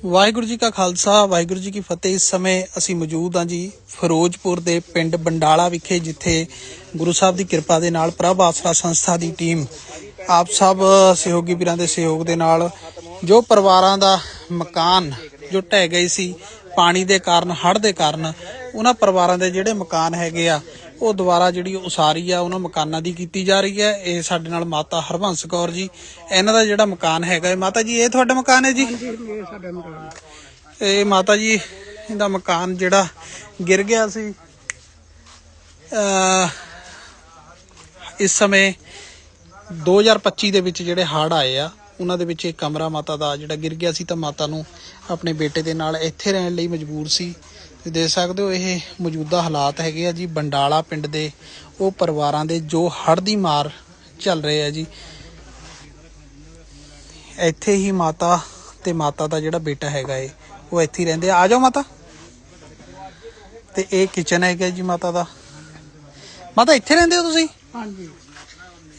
ਵਾਹਿਗੁਰੂ ਜੀ ਕਾ ਖਾਲਸਾ, ਵਾਹਿਗੁਰੂ ਜੀ ਕੀ ਫਤਿਹ। ਇਸ ਸਮੇਂ ਅਸੀਂ ਮੌਜੂਦ ਹਾਂ ਜੀ ਫਿਰੋਜ਼ਪੁਰ ਦੇ ਪਿੰਡ ਬੰਡਾਲਾ ਵਿਖੇ, ਜਿੱਥੇ ਗੁਰੂ ਸਾਹਿਬ ਦੀ ਕਿਰਪਾ ਦੇ ਨਾਲ ਪ੍ਰਭ ਆਸਰਾ ਸੰਸਥਾ ਦੀ ਟੀਮ, ਆਪ ਸਭ ਸਹਿਯੋਗੀ ਵੀਰਾਂ ਦੇ ਸਹਿਯੋਗ ਦੇ ਨਾਲ ਜੋ ਪਰਿਵਾਰਾਂ ਦਾ ਮਕਾਨ ਜੋ ਢਹਿ ਗਏ ਸੀ, ਪਾਣੀ ਦੇ ਕਾਰਨ, ਹੜ੍ਹ ਦੇ ਕਾਰਨ, ਉਹਨਾਂ ਪਰਿਵਾਰਾਂ ਦੇ ਜਿਹੜੇ ਮਕਾਨ ਹੈਗੇ ਆ ਉਹ ਦੁਬਾਰਾ ਜਿਹੜੀ ਉਸਾਰੀ ਆ ਉਹਨਾਂ ਮਕਾਨਾਂ ਦੀ ਕੀਤੀ ਜਾ ਰਹੀ ਹੈ। ਇਹ ਸਾਡੇ ਨਾਲ ਮਾਤਾ ਹਰਬੰਸ ਕੌਰ ਜੀ ਇਹਨਾਂ ਦਾ ਜਿਹੜਾ ਮਕਾਨ ਹੈਗਾ ਹੈ ਮਾਤਾ ਜੀ ਇਹ ਤੁਹਾਡਾ ਮਕਾਨ ਹੈ ਜੀ? ਇਹ ਸਾਡਾ ਮਕਾਨ ਇਹ ਮਾਤਾ ਜੀ ਇਹਦਾ ਮਕਾਨ ਜਿਹੜਾ ਗਿਰ ਗਿਆ ਸੀ। ਇਸ ਸਮੇਂ 2025 ਦੇ ਵਿੱਚ ਜਿਹੜੇ ਹੜ੍ਹ ਆਏ ਆ ਉਹਨਾਂ ਦੇ ਵਿੱਚ ਇੱਕ ਕਮਰਾ ਮਾਤਾ ਦਾ ਜਿਹੜਾ ਗਿਰ ਗਿਆ ਸੀ ਤਾਂ ਮਾਤਾ ਨੂੰ ਆਪਣੇ ਬੇਟੇ ਦੇ ਨਾਲ ਇੱਥੇ ਰਹਿਣ ਲਈ ਮਜਬੂਰ ਸੀ। ਤੇ ਦੇਖ ਸਕਦੇ ਹੋ ਇਹ ਮੌਜੂਦਾ ਹਾਲਾਤ ਹੈਗੇ ਆ ਜੀ। ਬੰਡਾਲਾ ਪਿੰਡ ਦੇ ਉਹ ਪਰਿਵਾਰਾਂ ਦੇ ਜੋ ਹੜ੍ਹ ਦੀ ਮਾਰ ਚੱਲ ਰਹੇ ਆ ਜੀ। ਇੱਥੇ ਹੀ ਮਾਤਾ ਤੇ ਮਾਤਾ ਦਾ ਜਿਹੜਾ ਬੇਟਾ ਹੈਗਾ ਏ ਉਹ ਇੱਥੇ ਰਹਿੰਦੇ ਆ। ਆ ਜਾਓ ਮਾਤਾ। ਤੇ ਇਹ ਕਿਚਨ ਹੈਗਾ ਜੀ ਮਾਤਾ ਦਾ। ਮਾਤਾ ਇੱਥੇ ਰਹਿੰਦੇ ਹੋ ਤੁਸੀਂ? ਹਾਂਜੀ।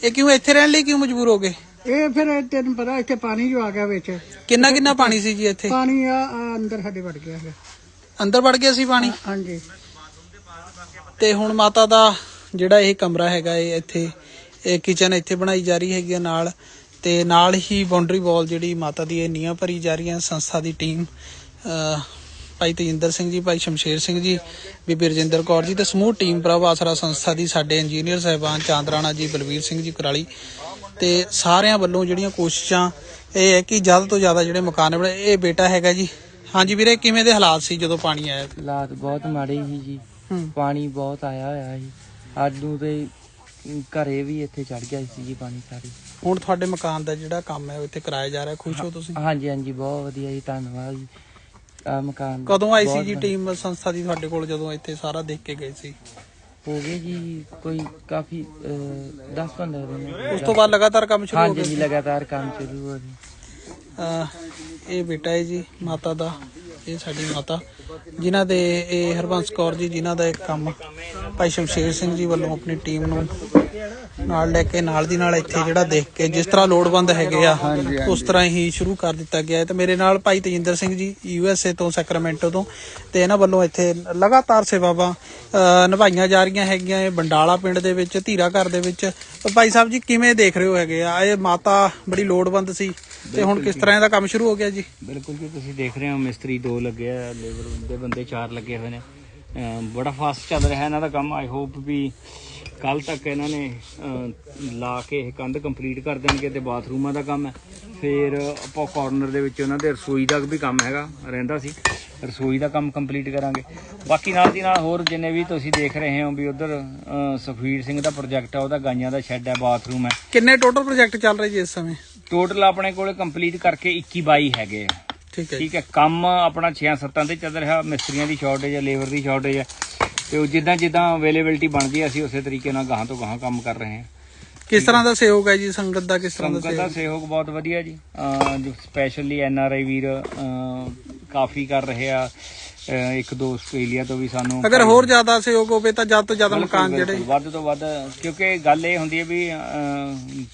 ਇਹ ਕਿਉਂ ਇੱਥੇ ਰਹਿਣ ਲਈ ਕਿਉਂ ਮਜਬੂਰ ਹੋ ਗਏ? ਇਹ ਫਿਰ ਤੈਨੂੰ ਪਤਾ ਇੱਥੇ ਪਾਣੀ ਜੋ ਆ ਗਿਆ ਵਿੱਚ। ਕਿੰਨਾ ਕਿੰਨਾ ਪਾਣੀ ਸੀ ਜੀ ਇੱਥੇ? ਪਾਣੀ ਆ ਆ ਅੰਦਰ ਸਾਡੇ ਵੜ ਗਿਆ ਹੈ ਅੰਦਰ ਵੜ ਗਿਆ ਸੀ ਪਾਣੀ? ਹਾਂਜੀ। ਤੇ ਹੁਣ ਮਾਤਾ ਦਾ ਜਿਹੜਾ ਇਹ ਕਮਰਾ ਹੈਗਾ ਏ ਇੱਥੇ ਇਹ ਕਿਚਨ ਇੱਥੇ ਬਣਾਈ ਜਾ ਰਹੀ ਹੈਗੀ ਆ ਨਾਲ। ਤੇ ਨਾਲ ਹੀ ਬਾਉਂਡਰੀ ਵਾਲ ਜਿਹੜੀ ਮਾਤਾ ਦੀ ਇਹ ਨੀਹਾਂ ਭਰੀ ਜਾ ਰਹੀ ਹੈ ਸੰਸਥਾ ਦੀ ਟੀਮ ਭਾਈ ਤੇਜਿੰਦਰ ਸਿੰਘ ਜੀ ਭਾਈ ਸ਼ਮਸ਼ੇਰ ਸਿੰਘ ਜੀ ਬੀਬੀ ਰਜਿੰਦਰ ਕੌਰ ਜੀ ਤੇ ਸਮੂਹ ਟੀਮ ਪ੍ਰਭ ਆਸਰਾ ਸੰਸਥਾ ਦੀ ਸਾਡੇ ਇੰਜੀਨੀਅਰ ਸਾਹਿਬਾਨ ਚਾਂਦਰਾਣਾ ਜੀ ਬਲਵੀਰ ਸਿੰਘ ਜੀ ਕੁਰਾਲੀ ਤੇ ਸਾਰਿਆਂ ਵੱਲੋਂ ਜਿਹੜੀਆਂ ਕੋਸ਼ਿਸ਼ਾਂ ਇਹ ਹੈ ਕਿ ਜ਼ਿਆਦਾ ਤੋਂ ਜ਼ਿਆਦਾ ਜਿਹੜੇ ਮਕਾਨ ਬਣੇ ਇਹ ਬੇਟਾ ਹੈਗਾ ਜੀ। ਹਾਂਜੀ ਵੀਰੇ ਕਿਵੇਂ ਦੇ ਹਾਲਾਤ ਸੀ ਜਦੋਂ ਪਾਣੀ ਆਇਆ ਹਾਲਾਤ ਬਹੁਤ ਮਾੜੇ ਸੀ ਜੀ। ਹੂੰ। ਪਾਣੀ ਬਹੁਤ ਆਇਆ ਹੋਇਆ ਸੀ। ਨੂੰ ਤੇ ਘਰੇ ਵੀ ਇੱਥੇ ਚੜ ਗਿਆ ਸੀ ਜੀ ਪਾਣੀ ਸਾਰੇ। ਹੁਣ ਤੁਹਾਡੇ ਮਕਾਨ ਦਾ ਜਿਹੜਾ ਕੰਮ ਹੈ ਉਹ ਇੱਥੇ ਕਰਾਇਆ ਜਾ ਰਿਹਾ। ਖੁਸ਼ ਹੋ ਤੁਸੀਂ? ਹਾਂਜੀ ਹਾਂਜੀ ਬਹੁਤ ਵਧੀਆ ਜੀ ਧੰਨਵਾਦ ਜੀ। ਆ ਮਕਾਨ ਕਦੋਂ ਆਈ ਸੀ ਬਹੁਤ ਜੀ। ਟੀਮ ਸੰਸਥਾ ਦੀ ਤੁਹਾਡੇ ਕੋਲ ਜਦੋਂ ਇੱਥੇ ਸਾਰਾ ਦੇਖ ਕੇ ਗਏ ਸੀ? ਹੋ ਗਏ ਜੀ ਕੋਈ ਕਾਫੀ 10 15 ਦਿਨ ਉਸ ਤੋਂ ਬਾਅਦ ਲਗਾਤਾਰ ਕੰਮ ਸ਼ੁਰੂ ਹੋ ਹਾਂਜੀ ਜੀ ਗਿਆ ਲਗਾਤਾਰ ਕੰਮ ਸ਼ੁਰੂ ਹੋ ਗਿਆ ਅਹ ਇਹ ਬੇਟਾ ਹੈ ਜੀ ਮਾਤਾ ਦਾ ਇਹ ਸਾਡੀ ਮਾਤਾ। ਜਿਨ੍ਹਾਂ ਦੇ ਇਹ ਹਰਬੰਸ ਕੌਰ ਜੀ ਜਿਨ੍ਹਾਂ ਦਾ ਇਹ ਕੰਮ ਭਾਈ ਸ਼ਮਸ਼ੇਰ ਸਿੰਘ ਜੀ ਵੱਲੋਂ ਆਪਣੀ ਟੀਮ ਨੂੰ ਨਾਲ ਲੈ ਕੇ ਨਾਲ ਦੀ ਨਾਲ ਇੱਥੇ ਜਿਹੜਾ ਦੇਖ ਕੇ ਜਿਸ ਤਰ੍ਹਾਂ ਲੋੜਵੰਦ ਹੈਗੇ ਆ ਉਸ ਤਰ੍ਹਾਂ ਹੀ ਸ਼ੁਰੂ ਕਰ ਦਿੱਤਾ ਗਿਆ ਹੈ। ਤੇ ਮੇਰੇ ਨਾਲ ਭਾਈ Tejinder Singh ji U S A ਤੋਂ ਸੈਕਰਾਮੈਂਟੋ ਤੋਂ ਤੇ ਇਹਨਾਂ ਵੱਲੋਂ ਇੱਥੇ ਲਗਾਤਾਰ ਸੇਵਾਵਾਂ ਨਿਭਾਈਆਂ ਜਾ ਰਹੀਆਂ ਹੈਗੀਆਂ। ਇਹ ਬੰਡਾਲਾ ਪਿੰਡ ਦੇ ਵਿੱਚ ਧੀਰਾ ਘਰ ਦੇ ਵਿੱਚ। ਭਾਈ ਸਾਹਿਬ ਜੀ ਕਿਵੇਂ ਦੇਖ ਰਹੇ ਹੋ ਹੈਗੇ ਆ? ਇਹ ਮਾਤਾ ਬੜੀ ਲੋੜਵੰਦ ਸੀ। ਤੇ ਹੁਣ ਕਿਸ ਤਰ੍ਹਾਂ ਇਹਦਾ ਕੰਮ ਸ਼ੁਰੂ ਹੋ ਗਿਆ ਜੀ? ਬਿਲਕੁਲ ਜੀ ਤੁਸੀਂ ਦੇਖ ਰਹੇ ਹੋ ਮਿਸਤਰੀ ਦੋ ਲੱਗੇ ਆ ਲੇਬਰ ਦੇ ਬੰਦੇ ਚਾਰ ਲੱਗੇ ਹੋਏ ਨੇ। ਬੜਾ ਫਾਸਟ ਚੱਲ ਰਿਹਾ ਇਹਨਾਂ ਦਾ ਕੰਮ। ਆਈ ਹੋਪ ਵੀ ਕੱਲ ਤੱਕ ਇਹਨਾਂ ਨੇ ਲਾ ਕੇ ਇਹ ਕੰਧ ਕੰਪਲੀਟ ਕਰ ਦੇਣਗੇ ਤੇ ਬਾਥਰੂਮਾਂ ਦਾ ਕੰਮ ਹੈ। ਫਿਰ ਆਪਾਂ ਕਾਰਨਰ ਦੇ ਵਿੱਚ ਉਹਨਾਂ ਦੇ ਰਸੋਈ ਦਾ ਵੀ ਕੰਮ ਹੈਗਾ ਰਹਿੰਦਾ ਸੀ। ਰਸੋਈ ਦਾ ਕੰਮ ਕੰਪਲੀਟ ਕਰਾਂਗੇ। ਬਾਕੀ ਨਾਲ ਦੀ ਨਾਲ ਹੋਰ ਜਿੰਨੇ ਵੀ ਤੁਸੀਂ ਦੇਖ ਰਹੇ ਹੋ ਵੀ ਉਧਰ ਸੁਖਵੀਰ ਸਿੰਘ ਦਾ ਪ੍ਰੋਜੈਕਟ ਆ ਉਹਦਾ ਗਾਈਆਂ ਦਾ ਸ਼ੈੱਡ ਹੈ ਬਾਥਰੂਮ ਹੈ। ਕਿੰਨੇ ਟੋਟਲ ਪ੍ਰੋਜੈਕਟ ਚੱਲ ਰਹੇ ਜੀ ਇਸ ਸਮੇਂ? ਟੋਟਲ ਆਪਣੇ ਕੋਲੇ ਕੰਪਲੀਟ ਕਰਕੇ 21 22 ਹੈਗੇ ਆ। ਠੀਕ ਹੈ ਠੀਕ ਹੈ ਕੰਮ ਆਪਣਾ 6-7 ਤੇ ਚੱਲ ਰਿਹਾ ਮਿਸਤਰੀਆਂ ਦੀ ਸ਼ਾਰਟੇਜ ਹੈ ਲੇਬਰ ਦੀ ਸ਼ਾਰਟੇਜ ਹੈ ਤੇ ਜਿੱਦਾਂ ਜਿੱਦਾਂ ਅਵੇਲੇਬਿਲਟੀ ਬਣਦੀ ਹੈ ਅਸੀਂ ਉਸੇ ਤਰੀਕੇ ਨਾਲ ਗਾਹਾਂ ਤੋਂ ਗਾਹਾਂ ਕੰਮ ਕਰ ਰਹੇ ਹਾਂ। ਕਿਸ ਤਰ੍ਹਾਂ ਦਾ ਸਹਿਯੋਗ ਹੈ ਜੀ ਸੰਗਤ ਦਾ ਕਿਸ ਤਰ੍ਹਾਂ ਦਾ ਸੰਗਤ ਦਾ ਸਹਿਯੋਗ? ਬਹੁਤ ਵਧੀਆ ਜੀ। ਸਪੈਸ਼ਲੀ ਐਨ ਆਰ ਆਈ ਵੀਰ ਕਾਫੀ ਕਰ ਰਹੇ ਆ। ਇੱਕ ਦੋ ਆਸਟ੍ਰੇਲੀਆ ਤੋਂ ਵੀ ਸਾਨੂੰ ਅਗਰ ਹੋਰ ਜ਼ਿਆਦਾ ਸਹਿਯੋਗ ਹੋਵੇ ਤਾਂ ਜ਼ਿਆਦਾ ਤੋਂ ਜ਼ਿਆਦਾ ਮਕਾਨ ਜਿਹੜੇ ਵੱਧ ਤੋਂ ਵੱਧ ਕਿਉਂਕਿ ਗੱਲ ਇਹ ਹੁੰਦੀ ਹੈ ਵੀ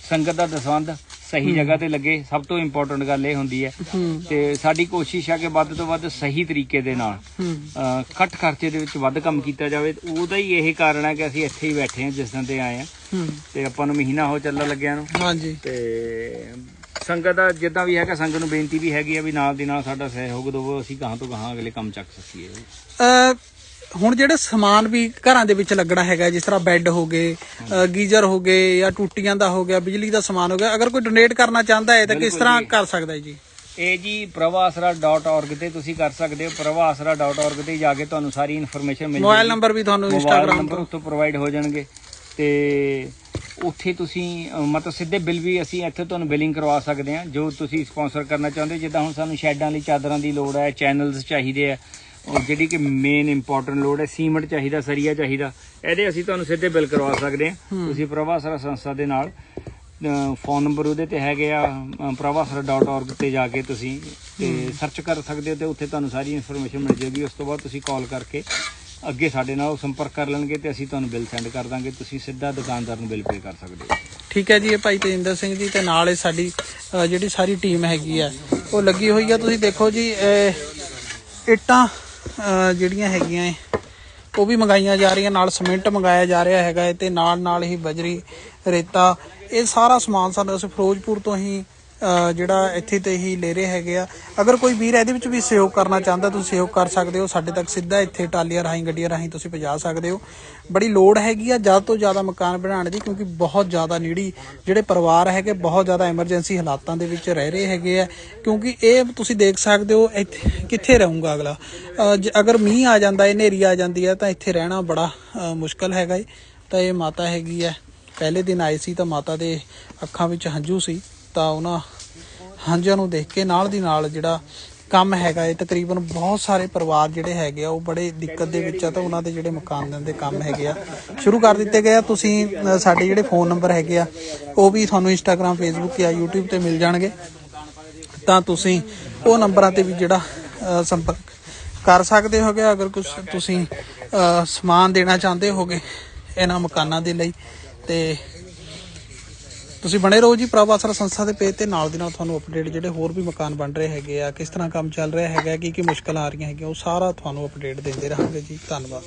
ਸੰਗਤ ਦਾ ਦਸਵੰਧ ਸਹੀ ਜਗ੍ਹਾ ਤੇ ਲੱਗੇ ਸਭ ਤੋਂ ਇੰਪੋਰਟੈਂਟ ਗੱਲ ਇਹ ਹੁੰਦੀ ਹੈ ਤੇ ਸਾਡੀ ਕੋਸ਼ਿਸ਼ ਹੈ ਕਿ ਵੱਧ ਤੋਂ ਵੱਧ ਸਹੀ ਤਰੀਕੇ ਦੇ ਨਾਲ ਘੱਟ ਖਰਚੇ ਦੇ ਵਿੱਚ ਵੱਧ ਕੰਮ ਕੀਤਾ ਜਾਵੇ। ਉਹਦਾ ਹੀ ਇਹ ਕਾਰਨ ਹੈ ਕਿ ਅਸੀਂ ਇੱਥੇ ਹੀ ਬੈਠੇ ਹਾਂ ਜਿਸ ਦਿਨ ਤੇ ਆਏ ਹਾਂ। ਹੂੰ। ਤੇ ਆਪਾਂ ਨੂੰ ਮਹੀਨਾ ਹੋ ਚੱਲਣ ਲੱਗਿਆ ਨੂੰ ਹਾਂਜੀ। ਤੇ ਸੰਗਤ ਦਾ ਜਿੱਦਾਂ ਵੀ ਹੈਗਾ ਸੰਗਤ ਨੂੰ ਬੇਨਤੀ ਵੀ ਹੈਗੀ ਆ ਵੀ ਨਾਲ ਦੀ ਨਾਲ ਸਾਡਾ ਸਹਿਯੋਗ ਦਿਵੋ ਅਸੀਂ ਗਾਹਾਂ ਤੋਂ ਗਾਹਾਂ ਅਗਲੇ ਕੰਮ ਚੱਕ ਸਕੀਏ। ਅ ਹੁਣ ਜਿਹੜੇ ਸਮਾਨ ਵੀ ਘਰਾਂ ਦੇ ਵਿੱਚ ਲੱਗਣਾ ਹੈਗਾ ਜਿਸ ਤਰ੍ਹਾਂ ਬੈੱਡ ਹੋ ਗਏ ਗੀਜ਼ਰ ਹੋ ਗਏ ਜਾਂ ਟੂਟੀਆਂ ਦਾ ਹੋ ਗਿਆ ਬਿਜਲੀ ਦਾ ਸਮਾਨ ਹੋ ਗਿਆ ਅਗਰ ਕੋਈ ਡੋਨੇਟ ਕਰਨਾ ਚਾਹੁੰਦਾ ਹੈ ਤਾਂ ਕਿਸ ਤਰ੍ਹਾਂ ਕਰ ਸਕਦਾ ਹੈ ਜੀ? ਇਹ ਜੀ pravasra.org ਤੇ ਤੁਸੀਂ ਕਰ ਸਕਦੇ ਹੋ। pravasra.org ਤੇ ਜਾ ਕੇ ਤੁਹਾਨੂੰ ਸਾਰੀ ਇਨਫੋਰਮੇਸ਼ਨ ਮਿਲ ਮੋਬਾਈਲ ਨੰਬਰ ਵੀ ਤੁਹਾਨੂੰ ਇੰਸਟਾਗ੍ਰam ਨੰਬਰ ਉੱਤੋਂ ਪ੍ਰੋਵਾਈਡ ਹੋ ਜਾਣਗੇ। ਤੇ ਉੱਥੇ ਤੁਸੀਂ ਮਤਲਬ ਸਿੱਧੇ ਬਿੱਲ ਵੀ ਅਸੀਂ ਇੱਥੇ ਤੁਹਾਨੂੰ ਬਿਲਿੰਗ ਕਰਵਾ ਸਕਦੇ ਹਾਂ। ਜੋ ਤੁਸੀਂ ਸਪਾਂਸਰ ਕਰਨਾ ਚਾਹੁੰਦੇ। ਜਿੱਦਾਂ ਹੁਣ ਸਾਨੂੰ ਸ਼ੈਡਾਂ ਲਈ ਚਾਦਰਾਂ ਦੀ ਲੋੜ ਹੈ ਚੈਨਲਸ ਚਾਹੀਦੇ ਆ ਉਹ ਜਿਹੜੀ ਕਿ ਮੇਨ ਇੰਪੋਰਟੈਂਟ ਲੋੜ ਹੈ ਸੀਮੈਂਟ ਚਾਹੀਦਾ ਸਰੀਆ ਚਾਹੀਦਾ ਇਹਦੇ ਅਸੀਂ ਤੁਹਾਨੂੰ ਸਿੱਧੇ ਬਿੱਲ ਕਰਵਾ ਸਕਦੇ ਹਾਂ। ਤੁਸੀਂ ਪ੍ਰਭਾਸਰਾ ਸੰਸਥਾ ਦੇ ਨਾਲ ਫੋਨ ਨੰਬਰ ਉਹਦੇ ਤੇ ਹੈਗੇ ਆ pravasara.org ਤੇ ਜਾ ਕੇ ਤੁਸੀਂ ਤੇ ਸਰਚ ਕਰ ਸਕਦੇ ਹੋ ਤੇ ਉੱਥੇ ਤੁਹਾਨੂੰ ਸਾਰੀ ਇਨਫੋਰਮੇਸ਼ਨ ਮਿਲ ਜਾਏਗੀ। ਉਸ ਤੋਂ ਬਾਅਦ ਤੁਸੀਂ ਕਾਲ ਕਰਕੇ ਅੱਗੇ ਸਾਡੇ ਨਾਲ ਸੰਪਰਕ ਕਰ ਲੈਣਗੇ ਤੇ ਅਸੀਂ ਤੁਹਾਨੂੰ ਬਿੱਲ ਸੈਂਡ ਕਰ ਦਾਂਗੇ। ਤੁਸੀਂ ਸਿੱਧਾ ਦੁਕਾਨਦਾਰ ਨੂੰ ਬਿੱਲ ਪੇ ਕਰ ਸਕਦੇ ਹੋ। ਠੀਕ ਹੈ ਜੀ ਇਹ ਭਾਈ ਤੇਜਿੰਦਰ ਸਿੰਘ ਜੀ ਤੇ ਨਾਲ ਇਹ ਸਾਡੀ ਜਿਹੜੀ ਸਾਰੀ ਟੀਮ ਹੈਗੀ ਆ ਉਹ ਲੱਗੀ ਹੋਈ ਆ। ਤੁਸੀਂ ਦੇਖੋ ਜੀ ਇਹ ਇੱਟਾਂ ਜਿਹੜੀਆਂ ਹੈਗੀਆਂ ਏ, ਉਹ ਵੀ ਮੰਗਾਈਆਂ ਜਾ ਰਹੀਆਂ ਨਾਲ ਸੀਮੈਂਟ ਮੰਗਾਇਆ ਜਾ ਰਿਹਾ ਹੈਗਾ ਏ ਤੇ ਨਾਲ ਨਾਲ ਹੀ ਬਜਰੀ ਰੇਤਾ ਇਹ ਸਾਰਾ ਸਮਾਨ ਸਾਨੂੰ ਅਸੀਂ ਫਿਰੋਜ਼ਪੁਰ ਤੋਂ ਹੀ ਜਿਹੜਾ ਇੱਥੇ ਤੇ ਹੀ ਲੈ ਰਹੇ ਹੈਗੇ ਆ। ਅਗਰ ਕੋਈ ਵੀਰ ਇਹਦੇ ਵਿੱਚ ਵੀ ਸਹਿਯੋਗ ਕਰਨਾ ਚਾਹੁੰਦਾ, ਤੁਸੀਂ ਸਹਿਯੋਗ ਕਰ ਸਕਦੇ ਹੋ। ਸਾਡੇ ਤੱਕ ਸਿੱਧਾ ਇੱਥੇ ਟਾਲੀਆਂ ਰਾਹੀਂ, ਗੱਡੀਆਂ ਰਾਹੀਂ ਤੁਸੀਂ ਪਹੁੰਚਾ ਸਕਦੇ ਹੋ। ਬੜੀ ਲੋੜ ਹੈਗੀ ਆ ਜ਼ਿਆਦਾ ਤੋਂ ਜ਼ਿਆਦਾ ਮਕਾਨ ਬਣਾਉਣ ਦੀ, ਕਿਉਂਕਿ ਬਹੁਤ ਜ਼ਿਆਦਾ ਨੀੜੀ ਜਿਹੜੇ ਪਰਿਵਾਰ ਹੈਗੇ, ਬਹੁਤ ਜ਼ਿਆਦਾ ਐਮਰਜੈਂਸੀ ਹਾਲਾਤਾਂ ਦੇ ਵਿੱਚ ਰਹਿ ਰਹੇ ਹੈਗੇ ਆ। ਕਿਉਂਕਿ ਇਹ ਤੁਸੀਂ ਦੇਖ ਸਕਦੇ ਹੋ, ਇੱਥੇ ਕਿੱਥੇ ਰਹੂੰਗਾ ਅਗਲਾ? ਜ- ਅਗਰ ਮੀਂਹ ਆ ਜਾਂਦਾ ਹੈ ਹਨੇਰੀ ਆ ਜਾਂਦੀ ਹੈ ਤਾਂ ਇੱਥੇ ਰਹਿਣਾ ਬੜਾ ਮੁਸ਼ਕਲ ਹੈਗਾ ਏ। ਤਾਂ ਇਹ ਮਾਤਾ ਹੈਗੀ ਹੈ ਪਹਿਲੇ ਦਿਨ ਆਏ ਸੀ ਤਾਂ ਮਾਤਾ ਦੇ ਅੱਖਾਂ ਵਿੱਚ ਹੰਝੂ ਸੀ। ਤਾਂ ਉਹਨਾਂ ਹੰਝਾਂ ਨੂੰ ਦੇਖ ਕੇ ਨਾਲ ਦੀ ਨਾਲ ਜਿਹੜਾ ਕੰਮ ਹੈਗਾ ਇਹ ਤਕਰੀਬਨ ਬਹੁਤ ਸਾਰੇ ਪਰਿਵਾਰ ਜਿਹੜੇ ਹੈਗੇ ਆ, ਉਹ ਬੜੇ ਦਿੱਕਤ ਦੇ ਵਿੱਚ ਆ ਤਾਂ ਉਹਨਾਂ ਦੇ ਜਿਹੜੇ ਮਕਾਨ ਦੇ ਕੰਮ ਹੈਗੇ ਆ। ਸ਼ੁਰੂ ਕਰ ਦਿੱਤੇ ਗਏ ਆ। ਤੁਸੀਂ ਸਾਡੇ ਜਿਹੜੇ ਫੋਨ ਨੰਬਰ ਹੈਗੇ ਆ, ਉਹ ਵੀ ਤੁਹਾਨੂੰ ਇੰਸਟਾਗ੍ਰam ਫੇਸਬੁੱਕ ਜਾਂ YouTube ਤੇ ਮਿਲ ਜਾਣਗੇ। ਤਾਂ ਤੁਸੀਂ ਉਹ ਨੰਬਰਾਂ ਤੇ ਵੀ ਜਿਹੜਾ ਸੰਪਰਕ ਕਰ ਸਕਦੇ ਹੋਗੇ। ਅਗਰ ਕੁਝ ਤੁਸੀਂ ਸਮਾਨ ਦੇਣਾ ਚਾਹੁੰਦੇ ਹੋਗੇ ਇਹਨਾਂ ਮਕਾਨਾਂ ਦੇ ਲਈ ਤੇ ਤੁਸੀਂ ਬਣੇ ਰਹੋ ਜੀ ਪ੍ਰਭ ਆਸਰਾ ਸੰਸਥਾ ਦੇ ਪੇਜ ਤੇ। ਨਾਲ ਦੀ ਨਾਲ ਤੁਹਾਨੂੰ ਅਪਡੇਟ ਜਿਹੜੇ ਹੋਰ ਵੀ ਮਕਾਨ ਬਣ ਰਹੇ ਹੈਗੇ ਆ, ਕਿਸ ਤਰ੍ਹਾਂ ਕੰਮ ਚੱਲ ਰਿਹਾ ਹੈਗਾ ਕੀ ਕੀ ਮੁਸ਼ਕਲਾਂ ਆ ਰਹੀਆਂ ਹੈਗੀਆਂ, ਉਹ ਸਾਰਾ ਤੁਹਾਨੂੰ ਅਪਡੇਟ ਦਿੰਦੇ ਰਹਾਂਗੇ ਜੀ। ਧੰਨਵਾਦ।